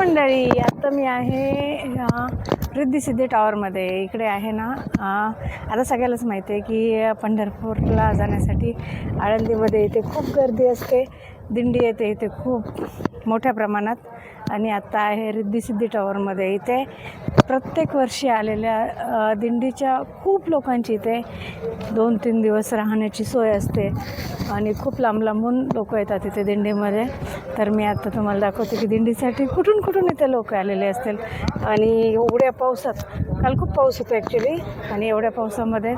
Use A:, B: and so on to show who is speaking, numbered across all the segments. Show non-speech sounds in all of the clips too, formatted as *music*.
A: मंडळी आता मी आहे अ, रिद्धी सिद्धी टॉवरमध्ये. इकडे आहे ना आता सगळ्यालाच माहिती आहे की पंढरपूरला जाण्यासाठी आळंदीमध्ये इथे खूप गर्दी असते. दिंडी येते इथे खूप मोठ्या प्रमाणात. आणि आत्ता आहे रिद्धिसिद्धी टॉवरमध्ये इथे. प्रत्येक वर्षी आलेल्या दिंडीच्या खूप लोकांची इथे दोन तीन दिवस राहण्याची सोय असते. आणि खूप लांब लांबून लोक येतात इथे दिंडीमध्ये. तर मी आत्ता तुम्हाला दाखवते की दिंडीसाठी कुठून कुठून इथे लोक आलेले असतील. आणि एवढ्या पावसात काल खूप पाऊस होता ॲक्च्युली आणि एवढ्या पावसामध्ये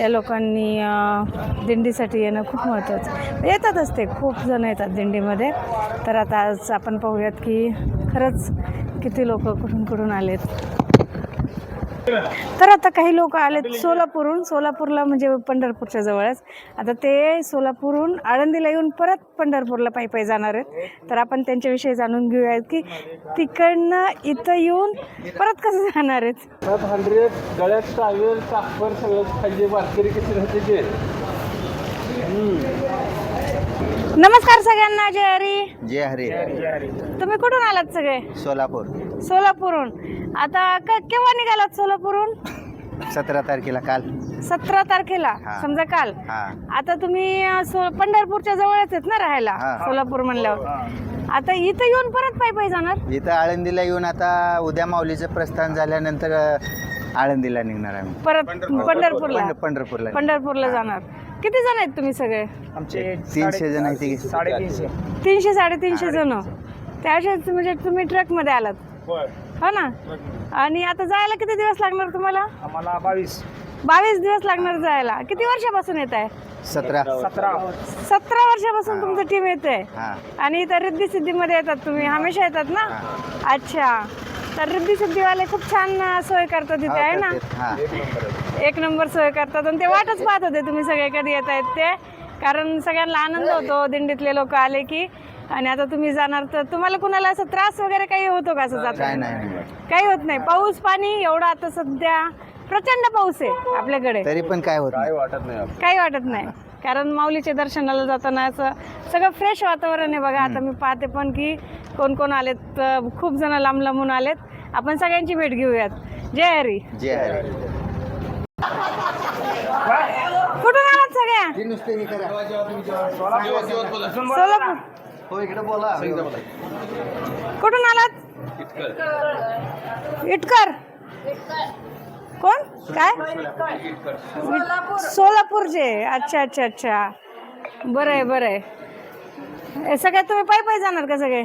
A: या लोकांनी दिंडीसाठी येणं खूप महत्त्वाचं येतातच ते खूप जण येतात दिंडीमध्ये. तर आता आज आपण पाहूयात की खरंच किती लोक कुठून कुठून आलेत. तर आता काही लोक आलेत सोलापूरहून. सोलापूरला म्हणजे पंढरपूरच्या जवळच. आता ते सोलापूरहून आळंदीला येऊन परत पंढरपूरला पायी पायी जाणार आहेत. तर आपण त्यांच्याविषयी जाणून घेऊयात की तिकडनं इथं येऊन परत कसं जाणार आहेत?
B: हंड्रेड गळ्यात टावेल टापर सगळं. खाली वारकरी राहते ते.
A: नमस्कार सगळ्यांना जय हरी.
C: जय हरे.
A: तुम्ही कुठून आलात सगळे?
C: सोलापूर.
A: सोलापूरहून. आता क- केव्हा निघालात सोलापूरहून?
C: सतरा तारखेला काल.
A: सतरा तारखेला
C: हा.
A: समजा काल.
C: हा.
A: आता तुम्ही अ, सो पंढरपूरच्या जवळच आहेत ना राहायला
C: हा.
A: सोलापूर म्हणल्यावर. आता इथं येऊन परत पायी पायी जाणार?
C: इथं आळंदीला येऊन आता उद्या माऊलीचं प्रस्थान झाल्यानंतर अ, आळंदीला निघणार आम्ही.
A: परत पंढरपूरला.
C: पंढ- पंढरपूरला.
A: पंढरपूरला जाणार. किती जण आहेत तुम्ही सगळे?
B: आमचे
C: तीनशे जण आहेत इथे.
B: साडेतीनशे.
A: तीनशे साडेतीनशे जण. त्याशिवाय म्हणजे तुम्ही ट्रकमध्ये आलात. हो ना? आणि आता जायला किती दिवस लागणार तुम्हाला?
B: आम्हाला बावीस.
A: बावीस दिवस लागणार जायला. किती वर्षापासून येत आहे?
C: सतरा.
B: सतरा.
A: सतरा वर्षापासून तुमचं टीम येते
C: हा.
A: आणि इथं रिद्धी सिद्धीमध्ये येतात तुम्ही. हमेशा येतात ना?
C: हा.
A: अच्छा. तर रिद्धी सिद्धीवाले खूप छान सोय करतात तिथे आहे ना.
C: हा.
A: एक नंबर सोय करतात आणि ते वाटच पाहत होते तुम्ही सगळे कधी येत आहेत ते. कारण सगळ्यांना आनंद होतो दिंडीतले लोक आले की. आणि आता तुम्ही जाणार तर तुम्हाला कुणाला असं त्रास वगैरे काही होतो का असं
C: नाही.
A: काही होत नाही. पाऊस पाणी एवढा आता सध्या प्रचंड पाऊस आहे आपल्याकडे.
C: तरी पण काय होत नाही.
B: वाटत नाही
A: काही वाटत नाही. कारण माऊलीच्या दर्शनाला जाताना असं सगळं फ्रेश वातावरण आहे बघा. आता मी पाहते पण की कोण कोण आलेत खूप जण लांब लांबून आलेत. आपण सगळ्यांची भेट घेऊयात. जय हरी.
C: जय हरे.
A: कुठून आलात सगळ्या? सोलापूर
C: हो इकडे बोला.
A: कुठून आलात? इटकर. कोण? काय? सोलापूरचे. अच्छा अच्छा अच्छा. बरं आहे बरं आहे. हे सगळ्यात तुम्ही पायी पायी जाणार का सगळे?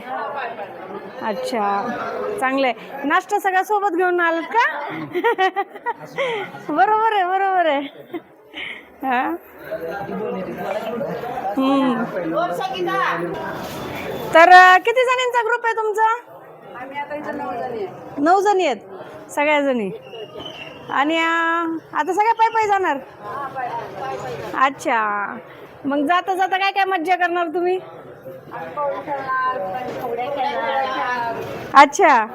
A: अच्छा. चांगलं आहे. नाश्ता सगळ्या सोबत घेऊन आलात का? *laughs* बरोबर आहे बरोबर आहे. तर किती जणींचा ग्रुप आहे तुमचा? नऊ जणी आहेत सगळ्या जणी. आणि आता सगळ्या पायी पायी जाणार? अच्छा. मग जाता जाता काय काय मज्जा करणार तुम्ही? अच्छा.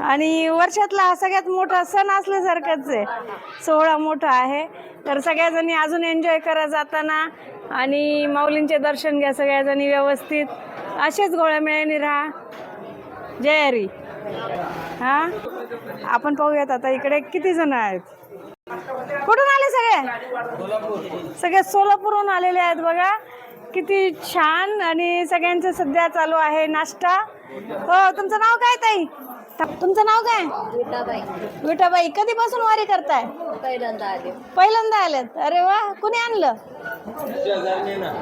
A: आणि वर्षातला हा सगळ्यात मोठा सण असल्यासारखाच आहे. सोहळा मोठा आहे. तर सगळ्याजणी अजून एन्जॉय करा जाताना आणि माऊलींचे दर्शन घ्या सगळ्याजणी व्यवस्थित. असेच गोळ्या गोळ्यामेळ्याने राहा. जय हरी. हा? आपण पाहूयात आता इकडे किती जण आहेत? कुठून आले सगळे? सगळे सोलापूरहून आलेले आहेत बघा. किती छान आणि सगळ्यांचं सध्या चालू आहे नाश्ता. हो तुमचं नाव काय ताई? तुमचं नाव काय?
D: विठाबाई.
A: विठाबाई कधीपासून वारी करताय?
D: पहिल्यांदा आले.
A: पहिल्यांदा आलेत. अरे वा कुणी आणलं?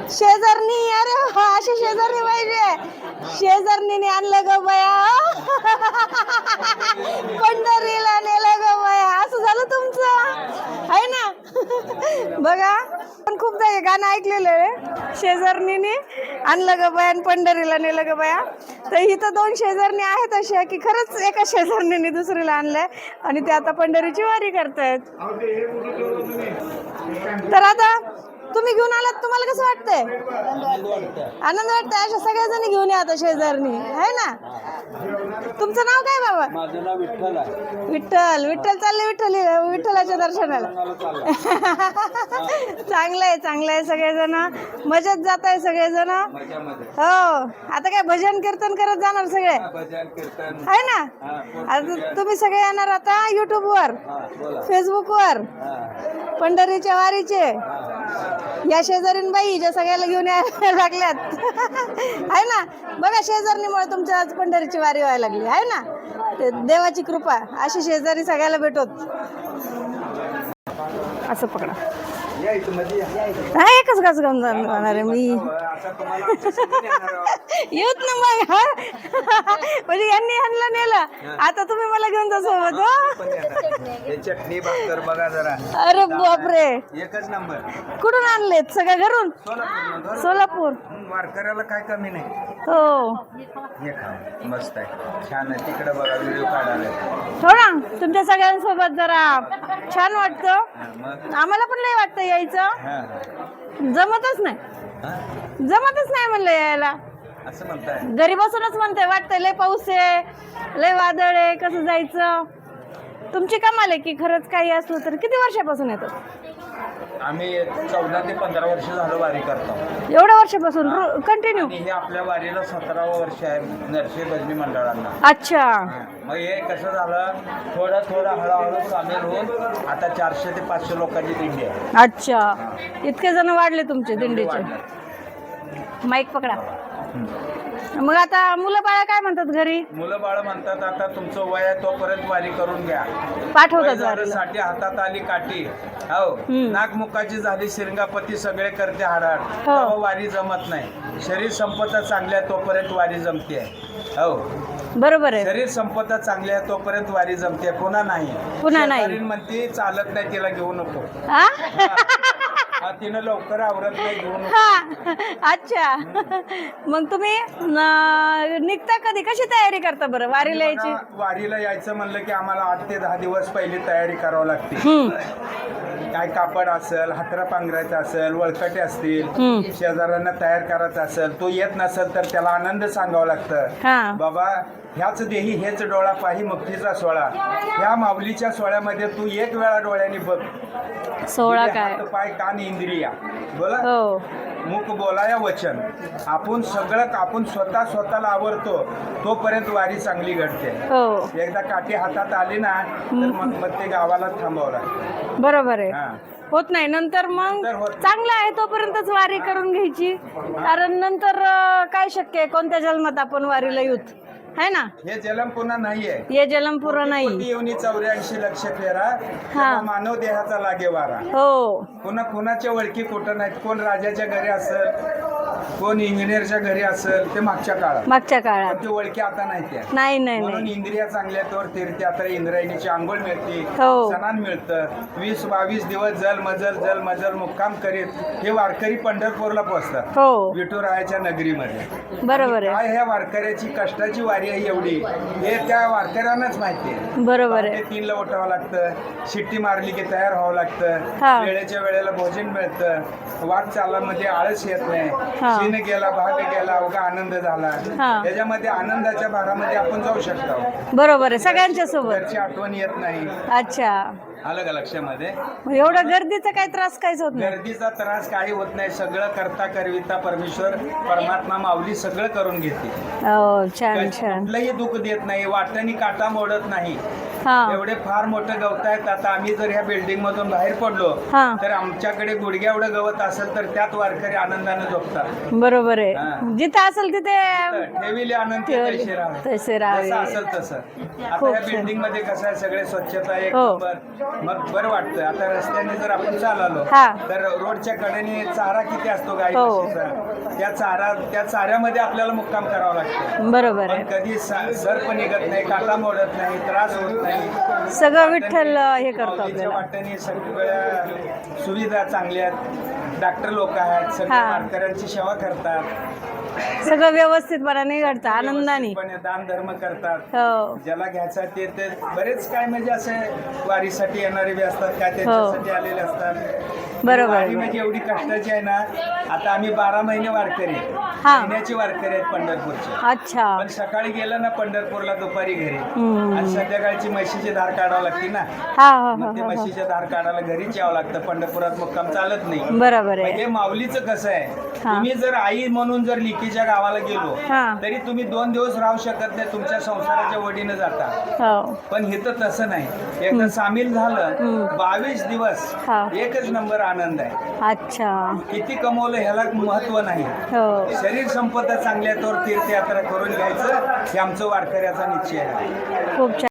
A: शेजारनी अरे वा अशी शेजारनी पाहिजे. शेजारणीने आणलं ग बया. पंढरीला नेलं ग बया. असं झालं तुमचं? आहे ना? बघा पण खूपदा हे गाणं ऐकलेलं आहे. शेजारणीने आणलं ग बया आणि पंढरीला नेलं ग बया. तर इथं दोन शेजारणी आहेत अशा की खरंच एका शेजारणीने दुसरीला आणलंय आणि ते आता पंढरीची वारी करतायत. तर आता तुम्ही घेऊन आलात तुम्हाला कसं वाटतंय? आनंद वाटतंय? अशा सगळ्याजणी घेऊन या आता शेजारनी. आहे ना? तुमचं नाव काय बाबा?
B: माझं नाव विठ्ठल आहे.
A: विठ्ठल. विठ्ठल चालले विठ्ठल विठ्ठलाच्या दर्शनाला. चांगलं आहे चांगलं आहे सगळेजण. मजेत जात आहे सगळेजण.
B: मजामध्ये.
A: हो. आता काय भजन कीर्तन करत जाणार सगळे?
B: भजन कीर्तन.
A: आहे ना?
B: हा
A: आता तुम्ही सगळे येणार आता युट्यूब वर
B: हा बोला.
A: फेसबुक वर.
B: हा.
A: पंढरीच्या वारीचे. या शेजारीन बाई ज्या सगळ्याला घेऊन यायला *laughs* लागल्यात. आहे ना? बघा शेजारणीमुळे तुमच्या आज पंढरीची वारी व्हायला लागली. आहे ना? ते देवाची कृपा. अशी शेजारी सगळ्याला भेटत. असं पकडा.
C: या इथं मध्ये या.
A: हा एकच गाच घेऊन जाणार आहे मी.
C: आहोत.
A: येत ना मग हा? म्हणजे यांनी यांना नेलं. आता तुम्ही मला घेऊन जा सोबत हो?
C: पण येणार. हे चटणी भाकर बघा जरा.
A: अरे बापरे.
C: एकच नंबर.
A: कुठून आणलेत? सगळ्या घरून?
C: सोलापूर. वारकऱ्याला काय कमी नाही.
A: हो.
C: हे मस्त आहे. छान आहे. तिकडे बघा व्हिडिओ काढायला.
A: हो ना तुमच्या सगळ्यांसोबत जरा. छान वाटतं. आम्हाला पण लय वाटतं यायचं. जमतच नाही. जमतच नाही म्हणलं यायला. घरी बसूनच म्हणते वाटतंय लय पाऊस आहे लय वादळ आहे कसं जायचं? तुमची कमाल आहे की खरंच काही असलं तर किती वर्षापासून येतो
B: आम्ही चौदा ते पंधरा वर्ष झालं वारी करतो.
A: एवढ्या वर्षापासून? कंटिन्यू
B: आणि हे आपल्या वारीला सतरावं वर्ष आहे नरशी भजनी मंडळांना.
A: अच्छा.
B: मग हे कसं झालं? थोडं थोडं हळूहळू सामील होऊन आता चारशे ते पाचशे लोकांची दिंडी आहे.
A: अच्छा. इतके जण वाढले तुमचे दिंडीचे. माईक पकडा. मग आता मुलं बाळा काय म्हणतात घरी?
B: मुलं बाळ म्हणतात आता तुमचं वय आहे तोपर्यंत वारी करून घ्या.
A: पाठवतात वारीला.
B: साठी हातात आली काठी. हो.
A: हम्म.
B: नागमुखाची झाली शिरंगापती सगळे करते हाडाड
A: हो.
B: तेव्हा वारी जमत नाही. शरीर संपत चांगल्या आहे तोपर्यंत वारी जमते. हो.
A: बरोबर आहे.
B: शरीर संपत चांगली आहे तोपर्यंत वारी जमते. पुन्हा नाही.
A: पुन्हा नाही.
B: शेजारीण म्हणते चालत नाही तिला घेऊ नको.
A: हा? *laughs*
B: तिनं लवकर आवरत नाही
A: हा अच्छा. मग तुम्ही न- निघता कधी? कशी तयारी करता बरं वारीला यायची?
B: वारीला यायचं म्हणलं की आम्हाला आठ ते दहा दिवस पहिली तयारी करावी लागते.
A: हम्म.
B: काय कापड असेल हातरा पांघरायचं असेल वळकटे असतील. शेजाऱ्यांना तयार करायचं असेल तो येत नसेल तर त्याला आनंद सांगावं लागतं.
A: हा.
B: बाबा ह्याच देही हेच डोळा पाही मुक्तीचा सोळा ह्या माऊलीच्या सोहळ्यामध्ये तू एक वेळा डोळ्याने बघ.
A: सोहळा
B: तुझे
A: काय?
B: हात, पाय कान इंद्रिया बोला.
A: हो.
B: मुख बोलाया वचन. आपण सगळं आपण स्वतः स्वतःला आवडतो तोपर्यंत वारी चांगली घडते.
A: हो.
B: एकदा काठी हातात आली ना तर मग मग ते गावाला थांबवला
A: बरोबर आहे.
B: हा.
A: होत नाही. नंतर मग
B: नंतर होत नाही.
A: चांगलं आहे तोपर्यंतच वारी करून घ्यायची. कारण नंतर अं, काय शक्य आहे? कोणत्या जन्मात आपण वारीला येऊत? है ना?
B: हे जलम पुन्हा नाहीये
A: ये जलम पुरा नाही।
B: येऊनी चौऱ्याऐंशी लक्ष फेरा तेव्हा मानव देहाचा लागे वारा
A: हो।
B: पुन्हा कुणाच्या ओळखी कुठं नाहीत? कोण राजाच्या घरी असेल? कोण इंजिनियरच्या घरी असेल ते मागच्या काळात.
A: मागच्या काळात.
B: ती ओळखी आता नाही त्या.
A: नाही नाही
B: म्हणून
A: नाही.
B: इंद्रिया चांगल्या तोर तीर्थी आता इंद्रायणीची आंघोळ मिळते
A: हो.
B: सणान मिळतं. वीस बावीस दिवस जल मजल जल मजल मुक्काम करीत हे वारकरी पंढरपूरला पोहोचतात.
A: हो.
B: विठुरायाच्या नगरीमध्ये.
A: बरोबर आहे.
B: काय ह्या वारकऱ्याची कष्टाची वारी आहे एवढी हे त्या वारकऱ्यांनाच माहिती आहे.
A: बरोबर आहे.
B: पहाटे तीनला उठावं लागतं शिट्टी मारली की तयार व्हावं
A: हा.
B: लागतं वेळेच्या वेळेला भोजन मिळतं. वाट चालामध्ये आळस येत
A: हा.
B: सीन गेला भाग गेला अवघा आनंद झाला.
A: हा.
B: त्याच्यामध्ये आनंदाच्या भारामध्ये आपण जाऊ शकतो.
A: बरोबर आहे सगळ्यांच्या सोबत.
B: घरची आठवण येत नाही.
A: अच्छा.
B: आलं का लक्षामध्ये?
A: मग एवढं गर्दीचा काही त्रास काहीच होत नाही.
B: गर्दीचा त्रास काही होत नाही. सगळं करता करविता परमेश्वर परमात्मा माऊली सगळं करून घेते.
A: हो छान छान.
B: कुठलंही दुःख देत नाही वाटणी काटा मोडत नाही.
A: हा
B: एवढे फार मोठं गवत आहेत आता आम्ही जर ह्या बिल्डिंग मधून बाहेर पडलो
A: हा
B: तर आमच्याकडे गुडघ्या एवढं गवत असेल तर त्यात वारकरी आनंदाने झोपतात
A: बरोबर
B: हा.
A: आहे जिथं असेल तिथे
B: तर ठेविले आनंद ते
A: ठेवले.
B: तैसे राहावे.
A: तैसे राहावे.
B: जसं असेल तसं आता
A: खूप
B: ह्या
A: छान.
B: बिल्डिंगमध्ये कसं आहे सगळे स्वच्छता एक
A: हो.
B: नंबर मग बरं वाटतं आता रस्त्याने जर आपण चाललो
A: हा.
B: तर रोडच्या कडेने चारा किती असतो गाई
A: हो.
B: म्हशीचा? त्या चारा त्या चाऱ्यामध्ये आपल्याला मुक्काम करावा लागतो
A: बरोबर
B: पण
A: आहे
B: कधी सा- सर्प निघत नाही काटा मोडत नाही त्रास होत नाही
A: सगळं विठ्ठल हे करतो
B: सगळ्या सुविधा चांगल्या आहेत. डॉक्टर लोक आहेत सगळे
A: हा.
B: वारकऱ्यांची सेवा करतात.
A: सगळं व्यवस्थितपणाने घडतं आनंदाने.
B: व्यवस्थितपणे दान धर्म करतात.
A: हो.
B: ज्याला घ्यायचा ते ते बरेच काय म्हणजे असे वारीसाठी येणारे बी असतात काय त्यांच्यासाठी आलेले असतात.
A: बरोबर.
B: वारी म्हणजे एवढी कष्टाची आहे ना आता आम्ही बारा महिने वारकरी आहे.
A: हा.
B: महिन्याची वारकरी आहेत पंढरपूरचे.
A: अच्छा.
B: पण सकाळी गेलं ना पंढरपूरला दुपारी घरी.
A: हम्म.
B: आणि संध्याकाळची म्हशीची धार काढावं लागते ना?
A: हा हा
B: मग ते
A: हा हा.
B: म्हशीच्या धार काढायला घरीच यावं लागतं. पंढरपुरात मुक्काम चालत नाही.
A: बरोबर आहे.
B: म्हणजे माऊलीचं कसं आहे?
A: हा.
B: तुम्ही जर आई म्हणून जर लिकीच्या गावाला गेलो
A: हा.
B: तरी तुम्ही दोन दिवस राहू शकत नाही तुमच्या संसाराच्या वडीनं जाता.
A: हो.
B: पण इथं तसं नाही. एकदा सामील झालं बावीस दिवस
A: हा.
B: एकच नंबर आनंद आहे.
A: अच्छा.
B: किती कमवलं ह्याला महत्त्व नाही.
A: हो.
B: शरीर संपदा चांगल्या तोर तीर्थयात्रा करून घ्यायचं हे आमचं वारकऱ्याचा निश्चय आहे.
A: खूप छान.